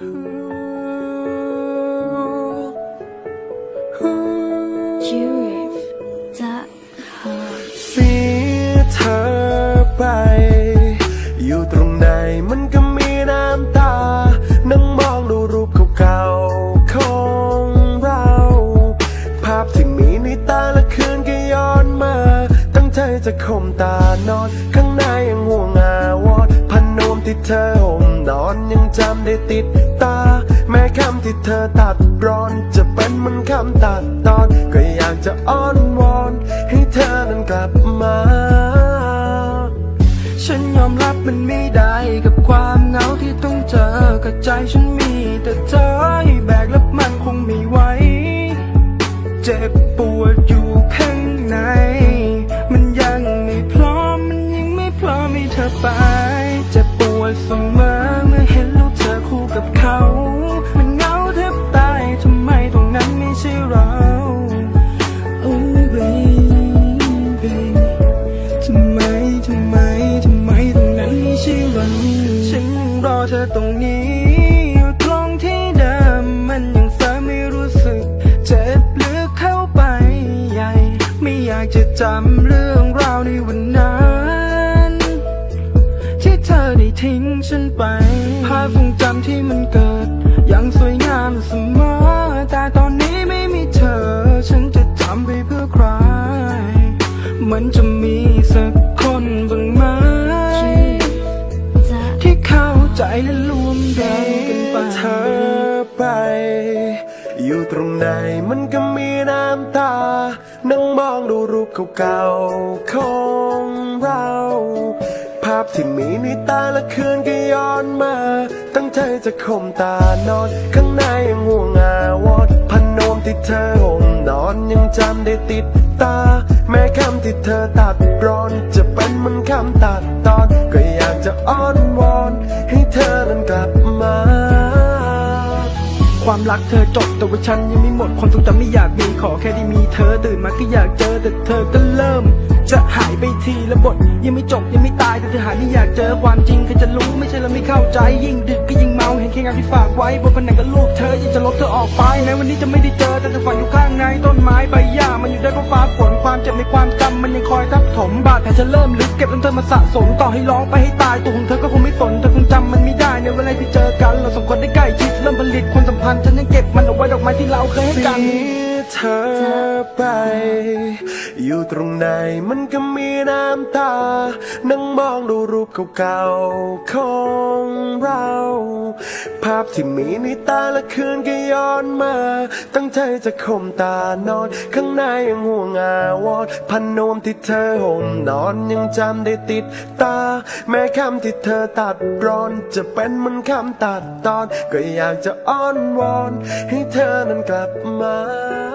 สีเธอไป อยู่ตรงไหนมันก็มีน้ำตา นั่งมองดูรูปเก่าๆของเรา ภาพที่มีในตาละคืนก็ย้อนมา ตั้งใจจะข่มตานอน ข้างในยังห่วงอาวอดพันมที่เธอห่ม นอนยังจำได้ติดตา แม้คำที่เธอตัดร้อน จะเป็นมันคำตัดตอน ก็อยากจะอ้อนวอน ให้เธอนั้นกลับมา ฉันยอมรับมันไม่ได้กับความเหงาที่ต้องเจอกับใจฉันมีแต่เธอให้แบกแล้วมันคงไม่ไหว เจ็บปวดอยู่ข้าง นั้นไม่ใช่เราฉันยังรอเธอตรงนี้อยู่ตรงที่เดิมมันยังฟ้อไม่รู้สึก เจ็บลึกเข้าไปใหญ่ ไม่อยากจะจำเรื่องราวในวันนั้น ที่เธอได้ทิ้งฉันไป ภาพทรงจำที่มันเกิด ยังสวยงามเสมอ ใจและรวมรงกันไปเธอไป อยู่ตรงไหนมันก็มีน้ำตา นั่งมองดูรูปเก่าๆของเรา ภาพที่มีในตาละคืนก็ย้อนมา ตั้งใจจะข่มตานอน ข้างในยังห่วงอาวรณ์พันนมที่เธอห่มนอนยังจำได้ติดตา แม้คำที่เธอตัดร้อน จะเป็นเหมันคำตัดตอน ก็อยากจะอ้อนว ความรักเธอจบแต่ว่าฉันยังไม่หมดความทรงจำไม่อยากมีขอแค่ได้มีเธอตื่นมาก็อยากเจอแต่เธอก็เริ่ม จะหายไปทีละบทยังไม่จบยังไม่ตายแต่เธอหาไม่อยากเจอความจริงใครจะรู้ไม่ใช่เราไม่เข้าใจ ยิ่งดึกก็ยิ่งเมาเห็นแค่งานที่ฝากไว้บนผนังกับรูปเธอยังจะลบเธอออกไปแม้วันนี้จะไม่ได้เจอแต่เธอฝันอยู่ข้างในต้นไม้ใบหญ้ามันอยู่ได้เพราะฟ้าฝนความเจ็บในความจำมันยังคอยทับถมบาดแผลจะเริ่มลึกเก็บจนเธอมาสะสมต่อให้ร้องไปให้ตายตัวของเธอก็คงไม่สนเธอคงจำมันไม่ได้ในเวลาที่เจอกัน เราสองคนได้ใกล้ชิดเริ่มผลิตความสัมพันธ์ฉันยังเก็บมันเอาไว้ดอกไม้ที่เราเคยให้กันเสียเธอไป อยู่ตรงไหนมันก็มีน้ำตา นั่งมองดูรูปเก่าๆของเรา ภาพที่มีในตาละคืนก็ย้อนมา ตั้งใจจะข่มตานอน ข้างในยังห่วงอาวอนพันนวมที่เธอห่มนอนยังจำได้ติดตา แม้คำที่เธอตัดร้อน จะเป็นมันคำตัดตอน ก็อยากจะอ้อนวอน ให้เธอนั้นกลับมา